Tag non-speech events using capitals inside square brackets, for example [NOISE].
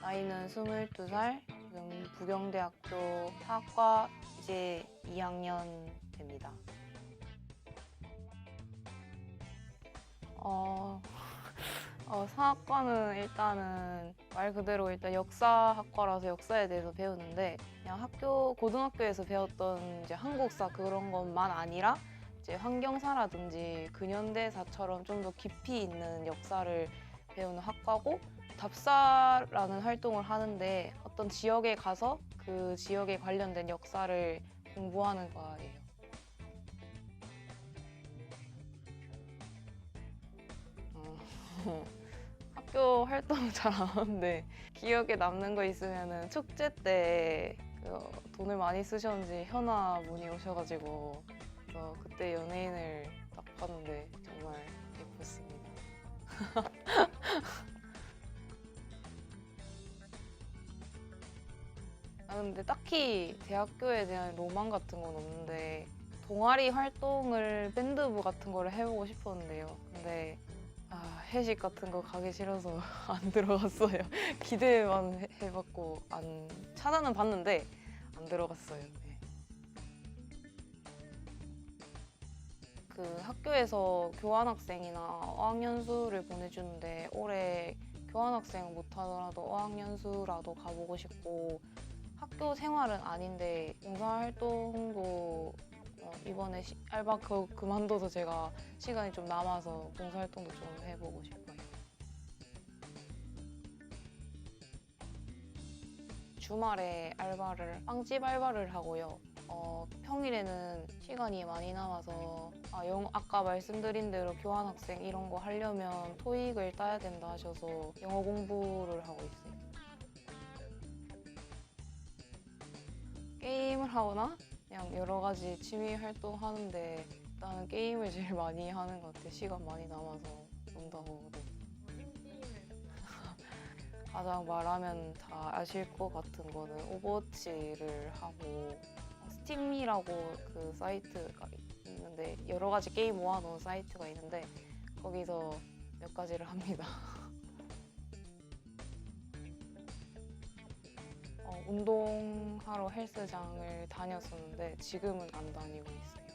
나이는 22살, 지금 부경대학교 사학과 이제 2학년 됩니다. 어, 어, 사학과는 일단은 말 그대로 일단 역사학과라서 역사에 대해서 배우는데 그냥 학교 고등학교에서 배웠던 이제 한국사 그런 것만 아니라 이제 환경사라든지 근현대사처럼 좀 더 깊이 있는 역사를 배우는 학과고 답사라는 활동을 하는데 어떤 지역에 가서 그 지역에 관련된 역사를 공부하는 과예요. 어, [LAUGHS] 학교 활동 잘 안 하는데 기억에 남는 거 있으면은 축제 때 그, 돈을 많이 쓰셨는지 현아 분이 오셔가지고 그때 연예인을 딱 봤는데 정말 예뻤습니다. [LAUGHS] 아 근데 딱히 대학교에 대한 로망 같은 건 없는데 동아리 활동을 밴드부 같은 거를 해보고 싶었는데요. 근데 아, 회식 같은 거 가기 싫어서 [LAUGHS] 안 들어갔어요. [LAUGHS] 기대만 해- 해봤고 안 찾아는 봤는데 안 들어갔어요. 네. 그 학교에서 교환학생이나 어학연수를 보내주는데 올해 교환학생 못하더라도 어학연수라도 가보고 싶고 학교 생활은 아닌데 봉사활동도 어, 이번에 시- 알바 그, 그만둬서 제가 시간이 좀 남아서 봉사활동도 좀 해보고 싶어요. 주말에 알바를 빵집 알바를 하고요. 어, 평일에는 시간이 많이 남아서 아, 영, 아까 말씀드린 대로 교환학생 이런 거 하려면 토익을 따야 된다 하셔서 영어 공부를 하고 있어요. 하거나 그냥 여러 가지 취미 활동 하는데 나는 게임을 제일 [LAUGHS] 많이 하는 것 같아. 시간 많이 남아서 논다고. 네. [LAUGHS] 가장 말하면 다 아실 것 같은 거는 오버워치를 하고 스팀이라고 그 사이트가 있는데 여러 가지 게임 모아놓은 사이트가 있는데 거기서 몇 가지를 합니다. [LAUGHS] 운동하러 헬스장을 다녔었는데 지금은 안 다니고 있어요.